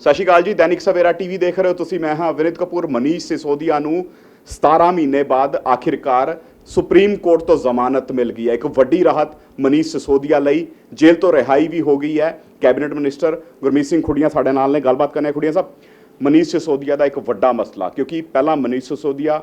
ਸਤਿ ਸ਼੍ਰੀ ਅਕਾਲ ਜੀ, ਦੈਨਿਕ ਸਵੇਰਾ ਟੀਵੀ ਦੇਖ ਰਹੇ ਹੋ ਤੁਸੀਂ। ਮੈਂ ਹਾਂ ਵਿਨਿਤ ਕਪੂਰ। ਮਨੀਸ਼ ਸਿਸੋਦੀਆ ਨੂੰ 17 ਮਹੀਨੇ ਬਾਅਦ ਆਖਿਰਕਾਰ ਸੁਪਰੀਮ ਕੋਰਟ ਤੋਂ ਜ਼ਮਾਨਤ ਮਿਲ ਗਈ ਹੈ। ਇੱਕ ਵੱਡੀ ਰਾਹਤ ਮਨੀਸ਼ ਸਿਸੋਦੀਆ ਲਈ। ਜੇਲ੍ਹ ਤੋਂ ਰਿਹਾਈ ਵੀ ਹੋ ਗਈ ਹੈ। ਕੈਬਨਿਟ ਮਿਨਿਸਟਰ ਗੁਰਮੀਤ ਸਿੰਘ ਖੁੱਡੀਆਂ ਸਾਡੇ ਨਾਲ ਨੇ। ਗੱਲਬਾਤ ਕਰਨੇ ਖੁੱਡੀਆਂ ਸਾਹਿਬ। ਮਨੀਸ਼ ਸਿਸੋਦੀਆ ਦਾ ਇੱਕ ਵੱਡਾ ਮਸਲਾ, ਕਿਉਂਕਿ ਪਹਿਲਾਂ ਮਨੀਸ਼ ਸਿਸੋਦੀਆ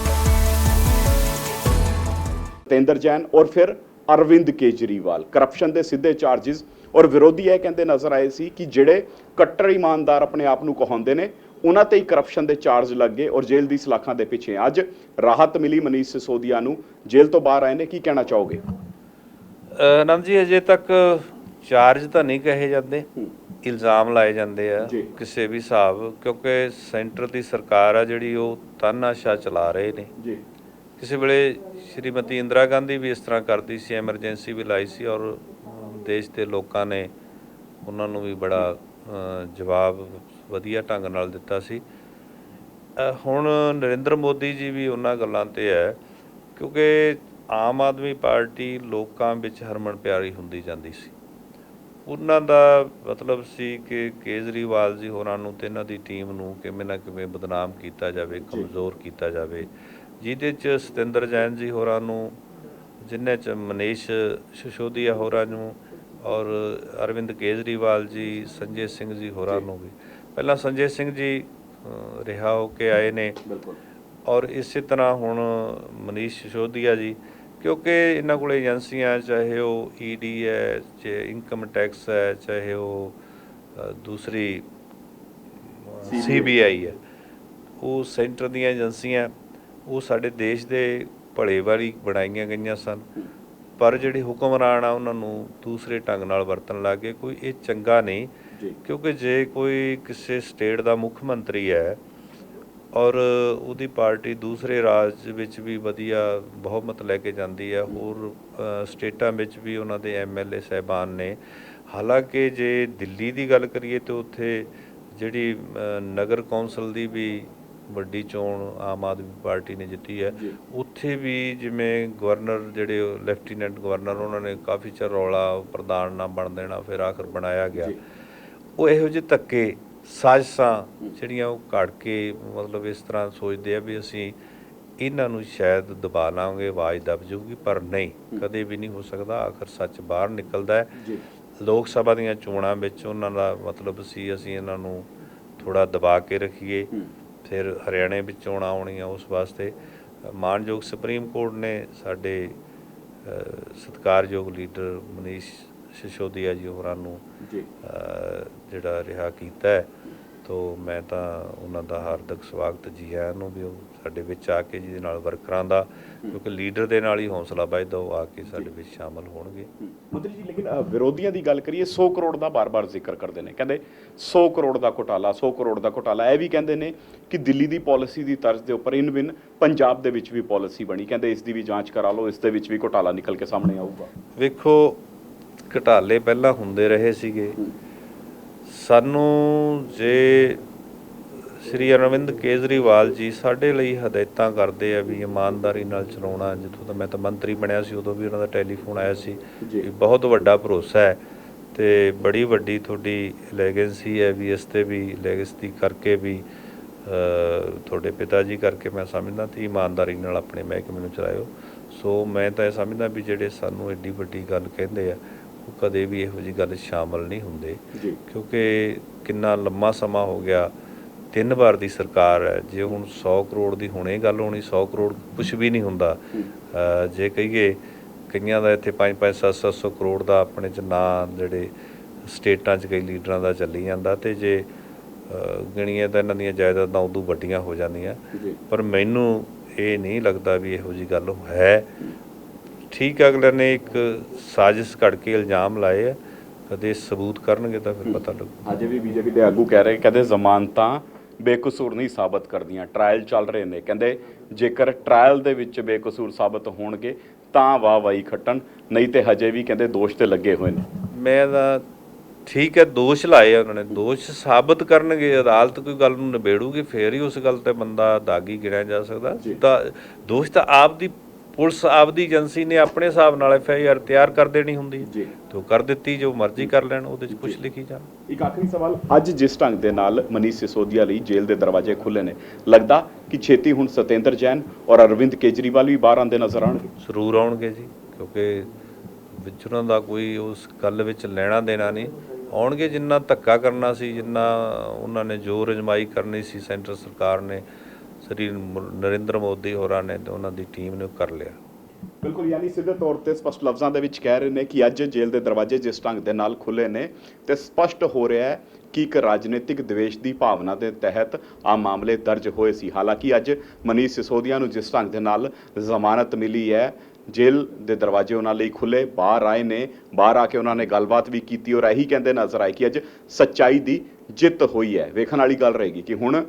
ਤੇਂਦਰ ਜੈਨ ਔਰ ਫਿਰ ਅਰਵਿੰਦ ਕੇਜਰੀਵਾਲ। ਕਰਪਸ਼ਨ ਦੇ ਸਿੱਧੇ ਚਾਰजेस ਔਰ ਵਿਰੋਧੀ ਇਹ ਕਹਿੰਦੇ ਨਜ਼ਰ ਆਏ ਸੀ ਕਿ ਜਿਹੜੇ ਕੱਟੜ ਇਮਾਨਦਾਰ ਆਪਣੇ ਆਪ ਨੂੰ ਕਹਾਉਂਦੇ ਨੇ ਉਹਨਾਂ ਤੇ ਹੀ ਕਰਪਸ਼ਨ ਦੇ ਚਾਰਜ ਲੱਗੇ ਔਰ ਜੇਲ੍ਹ ਦੀ ਸਲਾਖਾਂ ਦੇ ਪਿੱਛੇ। ਅੱਜ ਰਾਹਤ ਮਿਲੀ ਮਨੀਸ਼ ਸਿਸੋਦੀਆ ਨੂੰ। ਜੇਲ੍ਹ ਤੋਂ ਬਾਹਰ ਆਏ ਨੇ ਕੀ ਕਹਿਣਾ ਚਾਹੋਗੇ? ਆਨੰਦ ਜੀ ਅਜੇ ਤੱਕ ਚਾਰਜ ਤਾਂ ਨਹੀਂ ਕਹੇ ਜਾਂਦੇ। ਇਲਜ਼ਾਮ ਲਾਏ ਜਾਂਦੇ ਆ। ਕਿਸੇ ਵੀ ਹਿਸਾਬ ਕਿਉਂਕਿ ਸੈਂਟਰ ਦੀ ਸਰਕਾਰ ਆ ਜਿਹੜੀ ਉਹ ਤਾਨਾਸ਼ਾ ਚਲਾ ਰਹੇ ਨੇ। ਜੀ। ਕਿਸੇ ਵੇਲੇ ਸ਼੍ਰੀਮਤੀ ਇੰਦਰਾ ਗਾਂਧੀ ਵੀ ਇਸ ਤਰ੍ਹਾਂ ਕਰਦੀ ਸੀ ਐਮਰਜੈਂਸੀ ਵੀ ਲਾਈ ਸੀ ਔਰ ਦੇਸ਼ ਦੇ ਲੋਕਾਂ ਨੇ ਉਹਨਾਂ ਨੂੰ ਵੀ ਬੜਾ ਜਵਾਬ ਵਧੀਆ ਢੰਗ ਨਾਲ ਦਿੱਤਾ ਸੀ। ਹੁਣ ਨਰਿੰਦਰ ਮੋਦੀ ਜੀ ਵੀ ਉਹਨਾਂ ਗੱਲਾਂ ਤੇ ਹੈ ਕਿਉਂਕਿ ਆਮ ਆਦਮੀ ਪਾਰਟੀ ਲੋਕਾਂ ਵਿੱਚ ਹਰਮਨ ਪਿਆਰੀ ਹੁੰਦੀ ਜਾਂਦੀ ਸੀ। ਉਹਨਾਂ ਦਾ ਮਤਲਬ ਸੀ ਕਿ ਕੇਜਰੀਵਾਲ ਜੀ ਹੋਰਾਂ ਨੂੰ ਤੇ ਇਹਨਾਂ ਦੀ ਟੀਮ ਨੂੰ ਕਿਵੇਂ ਨਾ ਕਿਵੇਂ ਬਦਨਾਮ ਕੀਤਾ ਜਾਵੇ ਕਮਜ਼ੋਰ ਕੀਤਾ ਜਾਵੇ। ਜਿਹਦੇ ਚ ਸਤਿੰਦਰ ਜੈਨ ਜੀ ਹੋਰਾਂ ਨੂੰ ਜਿਨ੍ਹਾਂ ਚ ਮਨੀਸ਼ ਸਿਸੋਦੀਆ ਹੋਰਾਂ ਨੂੰ ਔਰ ਅਰਵਿੰਦ ਕੇਜਰੀਵਾਲ ਜੀ ਸੰਜੇ ਸਿੰਘ ਜੀ ਹੋਰਾਂ ਨੂੰ ਵੀ। ਪਹਿਲਾਂ ਸੰਜੇ ਸਿੰਘ ਜੀ ਰਿਹਾ ਹੋ ਕੇ ਆਏ ਨੇ। ਬਿਲਕੁਲ। ਔਰ ਇਸੇ ਤਰ੍ਹਾਂ ਹੁਣ ਮਨੀਸ਼ ਸਿਸੋਦੀਆ ਜੀ ਕਿਉਂਕਿ ਇਹਨਾਂ ਕੋਲ ਏਜੰਸੀਆਂ ਚਾਹੇ ਉਹ ਈਡੀ ਹੈ ਚਾਹੇ ਇਨਕਮ ਟੈਕਸ ਹੈ ਚਾਹੇ ਉਹ ਦੂਸਰੀ ਸੀਬੀਆਈ ਹੈ। ਉਹ ਸੈਂਟਰ ਦੀਆਂ ਏਜੰਸੀਆਂ ਉਹ ਸਾਡੇ ਦੇਸ਼ ਦੇ ਭਲੇ ਵਾਲੀ ਬਣਾਈਆਂ ਗਈਆਂ ਸਨ। ਪਰ ਜਿਹੜੇ ਹੁਕਮਰਾਨ ਆ ਉਹਨਾਂ ਨੂੰ ਦੂਸਰੇ ਢੰਗ ਨਾਲ ਵਰਤਣ ਲੱਗੇ ਕੋਈ ਇਹ ਚੰਗਾ ਨਹੀਂ ਕਿਉਂਕਿ ਜੇ ਕੋਈ ਕਿਸੇ ਸਟੇਟ ਦਾ ਮੁੱਖ ਮੰਤਰੀ ਹੈ ਔਰ ਉਹਦੀ ਪਾਰਟੀ ਦੂਸਰੇ ਰਾਜ ਵਿੱਚ ਵੀ ਵਧੀਆ ਬਹੁਮਤ ਲੈ ਕੇ ਜਾਂਦੀ ਹੈ ਹੋਰ ਸਟੇਟਾਂ ਵਿੱਚ ਵੀ ਉਹਨਾਂ ਦੇ ਐਮਐਲਏ ਸਹਿਬਾਨ ਨੇ। ਹਾਲਾਂਕਿ ਜੇ ਦਿੱਲੀ ਦੀ ਗੱਲ ਕਰੀਏ ਤੇ ਉੱਥੇ ਜਿਹੜੀ ਨਗਰ ਕੌਂਸਲ ਦੀ ਵੀ ਵੱਡੀ ਚੋਣ ਆਮ ਆਦਮੀ ਪਾਰਟੀ ਨੇ ਜਿੱਤੀ ਹੈ। ਉੱਥੇ ਵੀ ਜਿਵੇਂ ਗਵਰਨਰ ਜਿਹੜੇ ਲੈਫਟੀਨੈਂਟ ਗਵਰਨਰ ਉਹਨਾਂ ਨੇ ਕਾਫੀ ਚਿਰ ਰੌਲਾ ਪ੍ਰਧਾਨ ਨਾ ਬਣ ਦੇਣਾ ਫਿਰ ਆਖਰ ਬਣਾਇਆ ਗਿਆ। ਉਹ ਇਹੋ ਜਿਹੇ ਧੱਕੇ ਸਾਜ਼ਿਸ਼ਾਂ ਜਿਹੜੀਆਂ ਉਹ ਘੜ ਕੇ ਮਤਲਬ ਇਸ ਤਰ੍ਹਾਂ ਸੋਚਦੇ ਆ ਵੀ ਅਸੀਂ ਇਹਨਾਂ ਨੂੰ ਸ਼ਾਇਦ ਦਬਾ ਲਾਂਗੇ ਆਵਾਜ਼ ਦਬ ਜਾਊਗੀ ਪਰ ਨਹੀਂ ਕਦੇ ਵੀ ਨਹੀਂ ਹੋ ਸਕਦਾ ਆਖਰ ਸੱਚ ਬਾਹਰ ਨਿਕਲਦਾ ਹੈ ਲੋਕ ਸਭਾ ਦੀਆਂ ਚੋਣਾਂ ਵਿੱਚ ਉਹਨਾਂ ਦਾ ਮਤਲਬ ਸੀ ਅਸੀਂ ਇਹਨਾਂ ਨੂੰ ਥੋੜਾ ਦਬਾ ਕੇ ਰੱਖੀਏ। ਫਿਰ ਹਰਿਆਣੇ ਵਿੱਚ ਚੋਣਾਂ ਆਉਣੀਆਂ ਉਸ ਵਾਸਤੇ। ਮਾਨਯੋਗ ਸੁਪਰੀਮ ਕੋਰਟ ਨੇ ਸਾਡੇ ਸਤਿਕਾਰਯੋਗ ਲੀਡਰ ਮਨੀਸ਼ ਸਿਸੋਦੀਆ ਜੀ ਹੋਰਾਂ ਨੂੰ ਜੀ। ਜਿਹੜਾ ਰਿਹਾ ਕੀਤਾ ਹੈ। ਤੋ ਮੈਂ ਤਾਂ ਉਹਨਾਂ ਦਾ ਹਾਰਦਿਕ ਸਵਾਗਤ ਜੀ ਆਇਆਂ ਨੂੰ ਵੀ ਉਹ ਸਾਡੇ ਵਿੱਚ ਆ ਕੇ ਜਿਹਦੇ ਨਾਲ ਵਰਕਰਾਂ ਦਾ ਕਿਉਂਕਿ ਲੀਡਰ ਦੇ ਨਾਲ ਹੀ ਹੌਸਲਾ ਵੱਧਦਾ ਉਹ ਆ ਕੇ ਸਾਡੇ ਵਿੱਚ ਸ਼ਾਮਲ ਹੋਣਗੇ। ਮੰਤਰੀ ਜੀ ਲੇਕਿਨ ਵਿਰੋਧੀਆਂ ਦੀ ਗੱਲ ਕਰੀਏ 100 ਕਰੋੜ ਦਾ ਬਾਰ-ਬਾਰ ਜ਼ਿਕਰ ਕਰਦੇ ਨੇ। ਕਹਿੰਦੇ 100 ਕਰੋੜ ਦਾ ਘੁਟਾਲਾ 100 ਕਰੋੜ ਦਾ ਘੁਟਾਲਾ। ਇਹ ਵੀ ਕਹਿੰਦੇ ਨੇ ਕਿ ਦਿੱਲੀ ਦੀ ਪਾਲਿਸੀ ਦੀ ਤਰਜ਼ ਦੇ ਉੱਪਰ ਇਨ ਬਿਨ ਪੰਜਾਬ ਦੇ ਵਿੱਚ ਵੀ ਪਾਲਿਸੀ ਬਣੀ। ਕਹਿੰਦੇ ਇਸ ਦੀ ਵੀ ਜਾਂਚ ਕਰਾ ਲਓ ਇਸ ਦੇ ਵਿੱਚ ਵੀ ਘੁਟਾਲਾ ਨਿਕਲ ਕੇ ਸਾਹਮਣੇ ਆਊਗਾ। ਵੇਖੋ ਘਟਾਲੇ ਪਹਿਲਾਂ ਹੁੰਦੇ ਰਹੇ ਸੀਗੇ। ਸਾਨੂੰ ਜੇ ਸ਼੍ਰੀ ਅਰਵਿੰਦ ਕੇਜਰੀਵਾਲ ਜੀ ਸਾਡੇ ਲਈ ਹਦਾਇਤਾਂ ਕਰਦੇ ਆ ਵੀ ਇਮਾਨਦਾਰੀ ਨਾਲ ਚਲਾਉਣਾ ਜਦੋਂ ਤਾਂ ਮੈਂ ਤਾਂ ਮੰਤਰੀ ਬਣਿਆ ਸੀ ਉਦੋਂ ਵੀ ਉਹਨਾਂ ਦਾ ਟੈਲੀਫੋਨ ਆਇਆ ਸੀ। ਵੀ ਬਹੁਤ ਵੱਡਾ ਭਰੋਸਾ ਹੈ ਤੇ ਬੜੀ ਵੱਡੀ ਤੁਹਾਡੀ ਲੈਗੇਂਸੀ ਹੈ ਵੀ ਇਸ ਤੇ ਵੀ ਲੈਗੇਂਸੀ ਕਰਕੇ ਵੀ ਤੁਹਾਡੇ ਪਿਤਾ ਜੀ ਕਰਕੇ ਮੈਂ ਸਮਝਦਾ ਤੇ ਇਮਾਨਦਾਰੀ ਨਾਲ ਆਪਣੇ ਮਹਿਕਮੇ ਨੂੰ ਚਲਾਇਓ। ਸੋ ਮੈਂ ਤਾਂ ਇਹ ਸਮਝਦਾ ਵੀ ਜਿਹੜੇ ਸਾਨੂੰ ਐਡੀ ਵੱਡੀ ਗੱਲ ਕਹਿੰਦੇ ਆ ਉਹ ਕਦੇ ਵੀ ਇਹੋ ਜੀ ਗੱਲ ਸ਼ਾਮਲ ਨਹੀਂ ਹੁੰਦੇ। ਕਿਉਂਕਿ ਕਿੰਨਾ ਲੰਮਾ ਸਮਾਂ ਹੋ ਗਿਆ ਤਿੰਨ ਵਾਰ ਦੀ ਸਰਕਾਰ ਹੈ। ਜੇ ਹੁਣ 100 ਕਰੋੜ ਦੀ ਹੁਣੇ ਗੱਲ ਹੋਣੀ 100 ਕਰੋੜ ਕੁਝ ਵੀ ਨਹੀਂ ਹੁੰਦਾ। ਜੇ ਕਹੀਏ ਕਈਆਂ ਦਾ ਇੱਥੇ 5 5 7 700 ਕਰੋੜ ਦਾ ਆਪਣੇ ਚ ਨਾਂ ਜਿਹੜੇ ਸਟੇਟਾਂ 'ਚ ਕਈ ਲੀਡਰਾਂ ਦਾ ਚੱਲੀ ਜਾਂਦਾ ਤੇ ਜੇ ਅ, ਗਿਣੀਏ ਤਾਂ ਇਹਨਾਂ ਦੀਆਂ ਜਾਇਦਾਦਾਂ ਉਦੋਂ ਵੱਡੀਆਂ ਹੋ ਜਾਂਦੀਆਂ। ਪਰ ਮੈਨੂੰ ਇਹ ਨਹੀਂ ਲੱਗਦਾ ਵੀ ਇਹੋ ਜੀ ਗੱਲ ਹੈ। ਠੀਕ ਹੈ ਅਗਲੇ ਨੇ ਇੱਕ ਸਾਜ਼ਿਸ਼ ਘੜ ਕੇ ਇਲਜ਼ਾਮ ਲਾਏ ਆ। ਕਦੇ ਸਬੂਤ ਕਰਨਗੇ ਤਾਂ ਫਿਰ ਪਤਾ ਲੱਗੂ। ਅੱਜ ਵੀ ਬੀਜੇਪੀ ਦੇ ਆਗੂ ਕਹਿ ਰਹੇ ਕਹਿੰਦੇ ਜ਼ਮਾਨਤਾਂ ਬੇਕਸੂਰ ਨਹੀਂ ਸਾਬਤ ਕਰਦੀਆਂ। ਟ੍ਰਾਇਲ ਚੱਲ ਰਹੇ ਨੇ। ਕਹਿੰਦੇ ਜੇਕਰ ਟ੍ਰਾਇਲ ਦੇ ਵਿੱਚ ਬੇਕਸੂਰ ਸਾਬਤ ਹੋਣਗੇ ਤਾਂ ਵਾਹ ਵਾਹੀ ਖੱਟਣ। ਨਹੀਂ ਤੇ ਹਜੇ ਵੀ ਕਹਿੰਦੇ ਦੋਸ਼ ਤੇ ਲੱਗੇ ਹੋਏ ਨੇ। ਮੈਂ ਤਾਂ ਠੀਕ ਹੈ ਦੋਸ਼ ਲਾਏ ਉਹਨਾਂ ਨੇ। ਦੋਸ਼ ਸਾਬਤ ਕਰਨਗੇ ਅਦਾਲਤ ਕੋਈ ਗੱਲ ਨੂੰ ਨਿਬੇੜੂਗੀ ਫੇਰ ਹੀ ਉਸ ਗੱਲ ਤੇ ਬੰਦਾ ਦਾਗੀ ਗਿਣਿਆ ਜਾ ਸਕਦਾ। ਤਾਂ ਦੋਸ਼ ਤਾਂ ਆਪ ਦੀ ਪੁਲਿਸ ਆਪ ਦੀ ਏਜੰਸੀ ਨੇ ਆਪਣੇ ਹਿਸਾਬ ਨਾਲ ਐਫ ਆਈ ਆਰ ਤਿਆਰ ਕਰ ਦੇਣੀ ਹੁੰਦੀ ਹੈ। ਜੀ। ਤੇ ਕਰ ਦਿੱਤੀ ਜੋ ਮਰਜ਼ੀ ਕਰ ਲੈਣ ਉਹਦੇ 'ਚ ਕੁਝ ਲਿਖੀ ਜਾਣ। ਇੱਕ ਆਖਰੀ ਸਵਾਲ ਅੱਜ ਜਿਸ ਢੰਗ ਦੇ ਨਾਲ ਮਨੀਸ਼ ਸਿਸੋਦੀਆ ਲਈ ਜੇਲ੍ਹ ਦੇ ਦਰਵਾਜ਼ੇ ਖੁੱਲੇ ਨੇ ਲੱਗਦਾ ਕਿ ਛੇਤੀ ਹੁਣ ਸਤੇਂਦਰ ਜੈਨ ਔਰ ਅਰਵਿੰਦ ਕੇਜਰੀਵਾਲ ਵੀ ਬਾਹਰ ਆਉਂਦੇ ਨਜ਼ਰ ਆਣਗੇ ਜ਼ਰੂਰ ਆਉਣਗੇ ਜੀ ਕਿਉਂਕਿ ਵਿੱਚ ਉਹਨਾਂ ਦਾ ਕੋਈ ਉਸ ਗੱਲ ਵਿੱਚ ਲੈਣਾ ਦੇਣਾ ਨਹੀਂ। ਆਉਣਗੇ ਜਿੰਨਾ ਧੱਕਾ ਕਰਨਾ ਸੀ ਜਿੰਨਾ ਉਹਨਾਂ ਨੇ ਜ਼ੋਰ ਅਜਮਾਈ ਕਰਨੀ ਸੀ ਸੈਂਟਰ ਸਰਕਾਰ ਨੇ ਸ੍ਰੀ ਨਰਿੰਦਰ ਮੋਦੀ ਹੋਰਾਂ ਨੇ ਤੇ ਉਹਨਾਂ ਦੀ ਟੀਮ ਨੇ ਕਰ ਲਿਆ। ਬਿਲਕੁਲ, ਯਾਨੀ ਸਿੱਧੇ ਤੌਰ ਤੇ ਸਪਸ਼ਟ ਲਫ਼ਜ਼ਾਂ ਦੇ ਵਿੱਚ ਕਹਿ ਰਹੇ ਨੇ ਕਿ ਅੱਜ ਜੇਲ੍ਹ ਦੇ ਦਰਵਾਜ਼ੇ ਜਿਸ ਢੰਗ ਦੇ ਨਾਲ ਖੁੱਲੇ ਨੇ ਤੇ ਸਪਸ਼ਟ ਹੋ ਰਿਹਾ ਹੈ ਕਿ ਇੱਕ ਰਾਜਨੀਤਿਕ ਦਵੇਸ਼ ਦੀ ਭਾਵਨਾ ਦੇ ਤਹਿਤ ਆ ਮਾਮਲੇ ਦਰਜ ਹੋਏ ਸੀ। ਹਾਲਾਂਕਿ ਅੱਜ ਮਨੀਸ਼ ਸਿਸੋਦੀਆ ਨੂੰ ਜਿਸ ਢੰਗ ਦੇ ਨਾਲ ਜ਼ਮਾਨਤ ਮਿਲੀ ਹੈ, ਜੇਲ੍ਹ ਦੇ ਦਰਵਾਜ਼ੇ ਉਹਨਾਂ ਲਈ ਖੁੱਲੇ ਬਾਹਰ ਆਏ ਨੇ, ਬਾਹਰ ਆ ਕੇ ਉਹਨਾਂ ਨੇ ਗੱਲਬਾਤ ਵੀ ਕੀਤੀ ਔਰ ਇਹੀ ਕਹਿੰਦੇ ਨਜ਼ਰ ਆਏ ਕਿ ਅੱਜ ਸੱਚਾਈ ਦੀ ਜਿੱਤ ਹੋਈ ਹੈ। ਵੇਖਣ ਵਾਲੀ ਗੱਲ ਰਹੇਗੀ ਕਿ ਹੁਣ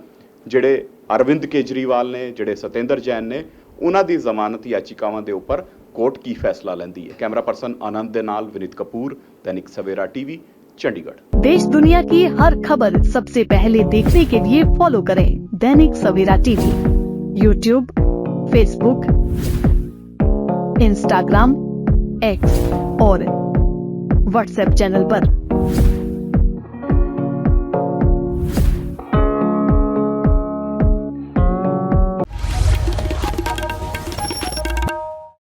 ਜਿਹੜੇ ਅਰਵਿੰਦ ਕੇਜਰੀਵਾਲ ਨੇ ਜਿਹੜੇ ਸਤੇਂਦਰ ਜੈਨ ਨੇ ਉਹਨਾਂ ਦੀ ਜ਼ਮਾਨਤ ਯਾਚਿਕਾਵਾਂ ਦੇ ਉੱਪਰ ਕੋਰਟ ਕੀ ਫੈਸਲਾ ਲੈਂਦੀ ਹੈ ਕੈਮਰਾ ਪਰਸਨ ਆਨੰਦ ਦੇ ਨਾਲ ਵਿਨੀਤ ਕਪੂਰ दैनिक सवेरा टीवी चंडीगढ़ देश दुनिया की हर खबर सबसे पहले देखने के लिए फॉलो करें Dainik Savera TV YouTube Facebook Instagram X और व्हाट्सएप चैनल पर।